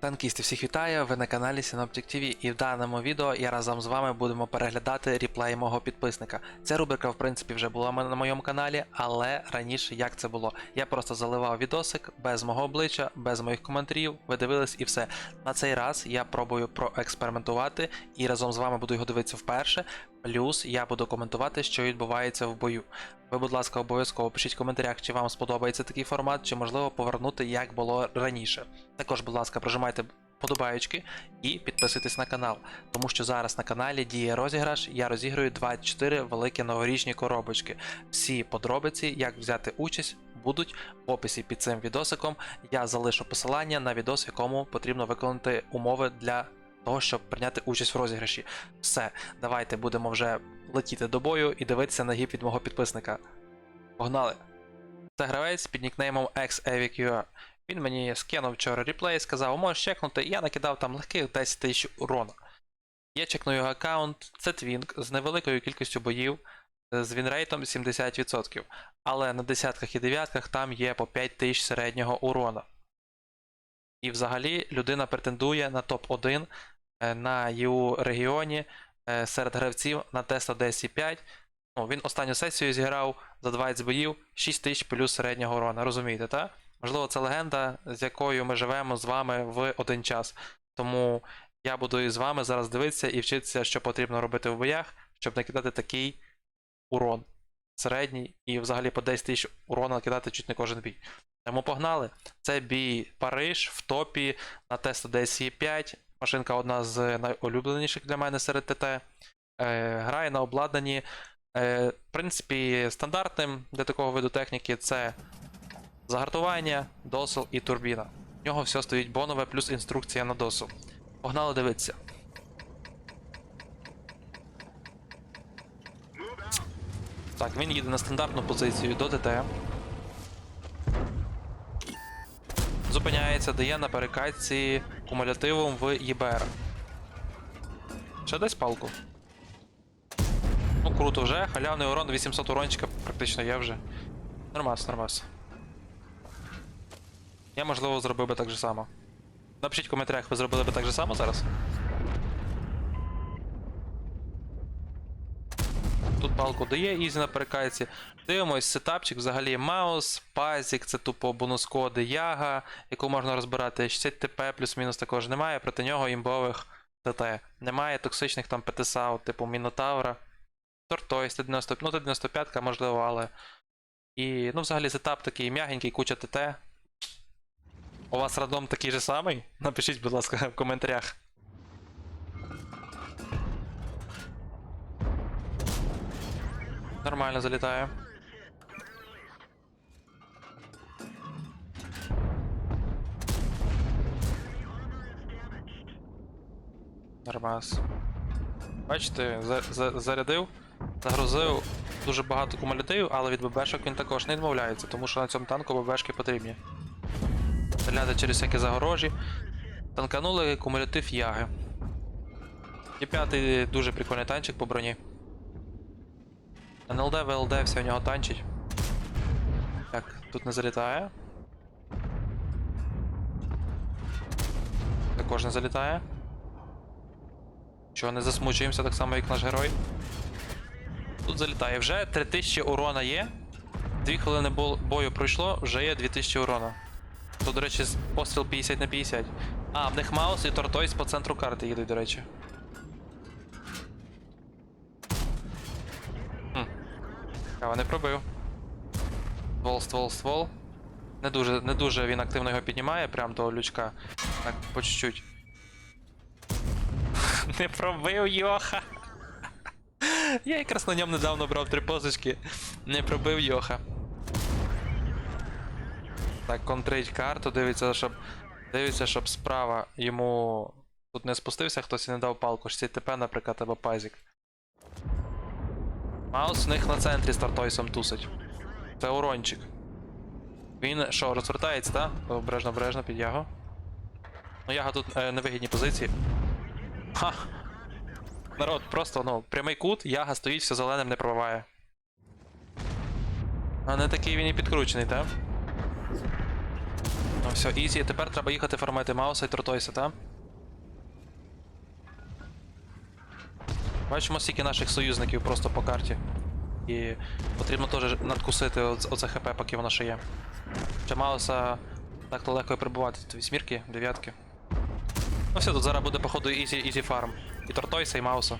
Танкісти, всіх вітаю! Ви на каналі Synoptic TV і в даному відео я разом з вами будемо переглядати ріплей мого підписника. Ця рубрика, в принципі, вже була на моєму каналі, але раніше як це було? Я просто заливав відосик без мого обличчя, без моїх коментарів, ви дивились і все. На цей раз я пробую проекспериментувати і разом з вами буду його дивитися вперше. Плюс я буду коментувати, що відбувається в бою. Ви, будь ласка, обов'язково пишіть в коментарях, чи вам сподобається такий формат, чи можливо повернути як було раніше. Також, будь ласка, прожимайте подобаєчки і підписуйтесь на канал, тому що зараз на каналі діє розіграш. Я розіграю 24 великі новорічні коробочки. Всі подробиці, як взяти участь, будуть в описі під цим відосиком. Я залишу посилання на відос, в якому потрібно виконати умови для того, щоб прийняти участь в розіграші. Все, давайте будемо вже летіти до бою і дивитися на гіп від мого підписника. Погнали! Це гравець під нікнеймом XEVIQR. Він мені скинув вчора реплей, сказав, можеш чекнути, і я накидав там легких 10 тисяч урона. Я чекну його аккаунт, це твінк з невеликою кількістю боїв, з вінрейтом 70%. Але на десятках і дев'ятках там є по 5 тисяч середнього урона. І взагалі людина претендує на топ-1 е, на ЄУ регіоні е, серед гравців на Т110 5 Ну, він останню сесію зіграв за 20 боїв 6 тисяч плюс середнього урона. Розумієте, так? Можливо, це легенда, з якою ми живемо з вами в один час. Тому я буду із вами зараз дивитися і вчитися, що потрібно робити в боях, щоб накидати такий урон середній і взагалі по 10 тисяч урона накидати чуть не кожен бій. Тому погнали. Це бій Париж в топі на Т110 5 Машинка одна з найулюбленіших для мене серед ТТ. Е, грає на обладнанні. Е, в принципі, стандартним для такого виду техніки це загартування, досил і турбіна. В нього все стоїть бонове, плюс інструкція на досил. Погнали дивитися. Так, він їде на стандартну позицію до ТТ. Зупиняється, дає на перекатці кумулятивом в ЄБР. Ще десь палку. Ну круто вже, халявний урон 800 урончика практично є вже. Нормас, нормас. Я можливо зробив би так же само. Напишіть в коментарях, ви зробили би так же само зараз? Палку дає ізі на перекайці. Дивимось, сетапчик взагалі Маус, Пазік, це тупо бонус коди Яга, яку можна розбирати. 60 ТП плюс-мінус також немає, проти нього імбових ТТ. Немає токсичних там ПТСАУ, типу Мінотавра. Тортойс, Т90, ну Т95, можливо, але. І, ну, взагалі, сетап такий м'ягенький, куча ТТ. У вас рандом такий же самий? Напишіть, будь ласка, в коментарях. Нормально залітає. Нормас. Бачите, за, за, зарядив, загрузив дуже багато кумулятивів, але від ББшок він також не відмовляється, тому що на цьому танку ББшки потрібні. Стріляти через всякі загорожі. Танканули кумулятив яги. І п'ятий дуже прикольний танчик по броні. НЛД, ВЛД, все у нього танчить. Так, тут не залітає. Також не залітає. Чого не засмучуємося так само, як наш герой. Тут залітає. Вже 3000 урона є. 2 хвилини бою пройшло, вже є 2000 урона. Тут, до речі, постріл 50 на 50. А, в них Маус і Тортойс по центру карти їдуть, до речі. Кава не пробив. Ствол, ствол, ствол. Не дуже, не дуже він активно його піднімає, прям до лючка. Так, по чуть-чуть. Не пробив Йоха. Я якраз на ньому недавно брав три позички. Не пробив Йоха. Так, контрить карту, дивиться, щоб. Дивиться, щоб справа йому тут не спустився, хтось і не дав палку. 60 ТП, наприклад, або пазік. Маус в них на центрі з Тартойсом тусить. Це урончик. Він що, розвертається, так? Обережно, обережно під Яго. Ну, Яга тут е, невигідні позиції. Ха! Народ, просто, ну, прямий кут, Яга стоїть, все зеленим не пробиває. А не такий він і підкручений, так? Ну, все, ізі. Тепер треба їхати фармити Мауса і Тортойса, так? Бачимо стільки наших союзників просто по карті. І потрібно теж надкусити оце хп, поки воно ще є. Ще Мауса так то легко і прибувати. Вісьмірки, дев'ятки. Ну все, тут зараз буде, походу, ізі, ізі фарм. І Тортойса, і Мауса.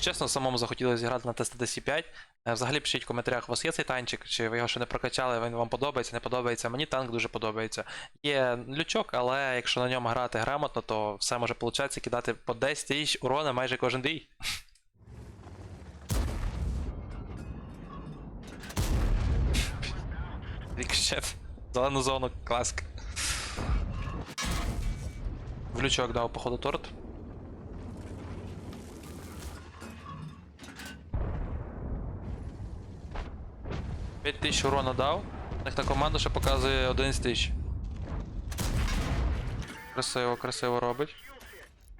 Якщо чесно, самому захотілося зіграти на тест DC5. Е, Взагалі пишіть в коментарях, у вас є цей танчик, чи ви його ще не прокачали, він вам подобається, не подобається. Мені танк дуже подобається. Є лючок, але якщо на ньому грати грамотно, то все може получатися кидати по 10 тисяч урона майже кожен бій. Рікшет. Зелену зону, класика. В лючок дав, походу, торт. П'ять тисяч урона дав. Так на команду ще показує 11 тисяч. Красиво, красиво робить.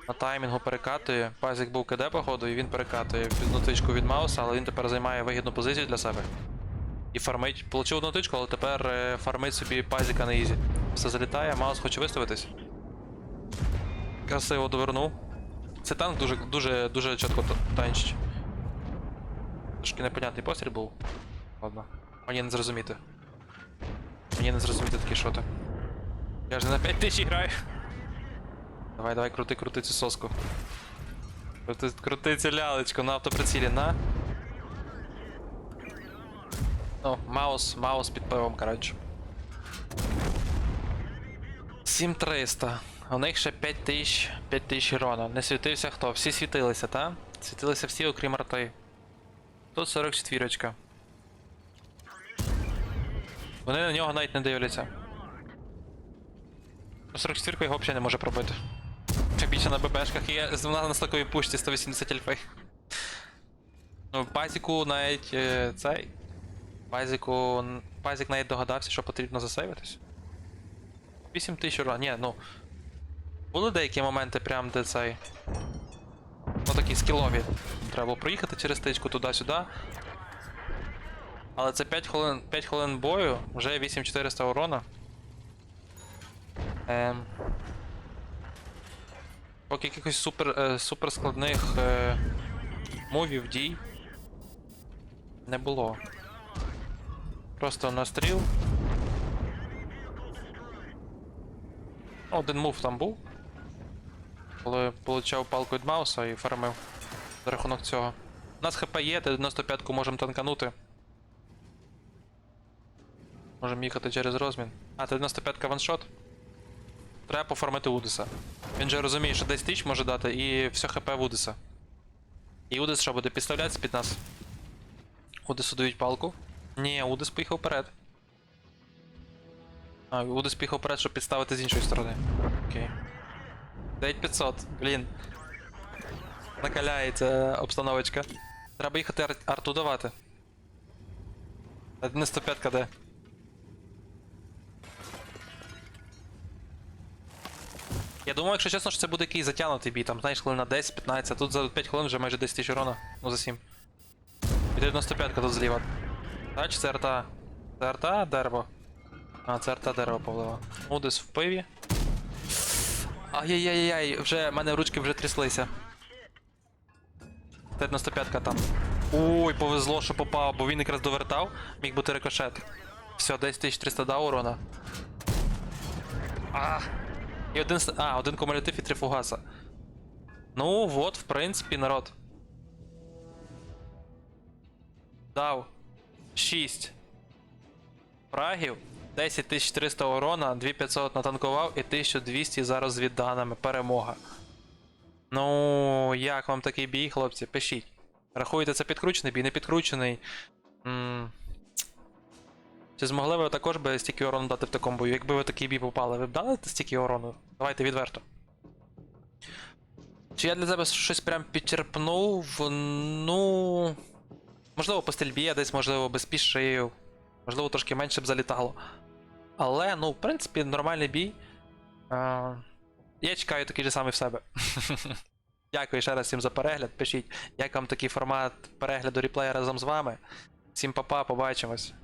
На таймінгу перекатує. Пазик був КД, походу, і він перекатує під нотичку від Мауса, але він тепер займає вигідну позицію для себе. І фармить. Получив одну тичку, але тепер е, фармить собі пазіка на ізі. Все залітає, Маус хоче виставитись. Красиво довернув. Це танк дуже дуже дуже чітко танчить. Трошки непонятний постріл був. Ладно. Мені не зрозуміти. Мені не зрозуміти такі шоти. Я ж не на 5 тисяч граю. Давай, давай, крути, крути цю соску. Крути, крути цю лялечку на автоприцілі, на. Ну, маус, маус під пивом, коротше. 7300. У них ще 5000 5000 урона. Не світився хто? Всі світилися, та? Світилися всі, окрім арти. Тут 44. Вони на нього навіть не дивляться. Ну, 44 його взагалі не може пробити. Ще більше на ББшках є вона на стаковій пушці 180 альфи. Ну, Пазіку навіть е, цей. Пазіку. Пазік навіть догадався, що потрібно засейвитись. 8 тисяч урон. Ні, ну. Були деякі моменти, прям де цей. Ну такі скілові. Треба було проїхати через тичку туди-сюди. Але це 5 хвилин, 5 хвилин бою, вже 8400 урона. Ем. Поки якихось супер, е, супер складних е, мувів, дій не було. Просто настріл. Один мув там був. Коли получав палку від Мауса і фармив за рахунок цього. У нас хп є, 95-ку можемо танканути. Можемо їхати через розмін. А, 95-ка ваншот. Треба пофармити Удиса. Він же розуміє, що 10 тисяч може дати і все хп в Удиса. І Удис що буде підставлятися під нас? Удису дають палку. Ні, Удис поїхав вперед. А, Удис поїхав вперед, щоб підставити з іншої сторони. Окей. 9500, блін. Накаляється обстановочка. Треба їхати ар- арту давати. 105 де. Я думаю, якщо чесно, що це буде якийсь затягнутий бій, там, знаєш, хвилин на 10-15, а тут за 5 хвилин вже майже 10 тисяч урона. Ну за 7. І 95 тут зліва. Чи це арта? Це арта дерево? А, це арта дерево повлива. Мудис в пиві. Ай-яй-яй-яй, вже в мене ручки вже тряслися. 95 там. Ой, повезло, що попав, бо він якраз довертав, міг бути рикошет. Все, 10300 дав урона. А! І один. А, один кумулятив і три фугаса. Ну, вот, в принципі, народ. Дав. 6. Фрагів. 10300 урона, 2500 натанкував і 1200 зараз від даними. Перемога. Ну, як вам такий бій, хлопці? Пишіть. Рахуєте, це підкручений бій, не підкручений. м Чи змогли ви також би стільки урону дати в такому бою? Якби ви такий бій попали, ви б дали стільки урону? Давайте відверто. Чи я для себе щось прям підчерпнув? Ну. Можливо, по стрільбі я десь, можливо, би спішив. Можливо, трошки менше б залітало. Але, ну, в принципі, нормальний бій. Я чекаю такий же самий в себе. Дякую ще раз всім за перегляд. Пишіть, як вам такий формат перегляду реплея разом з вами. Всім па-па, побачимось.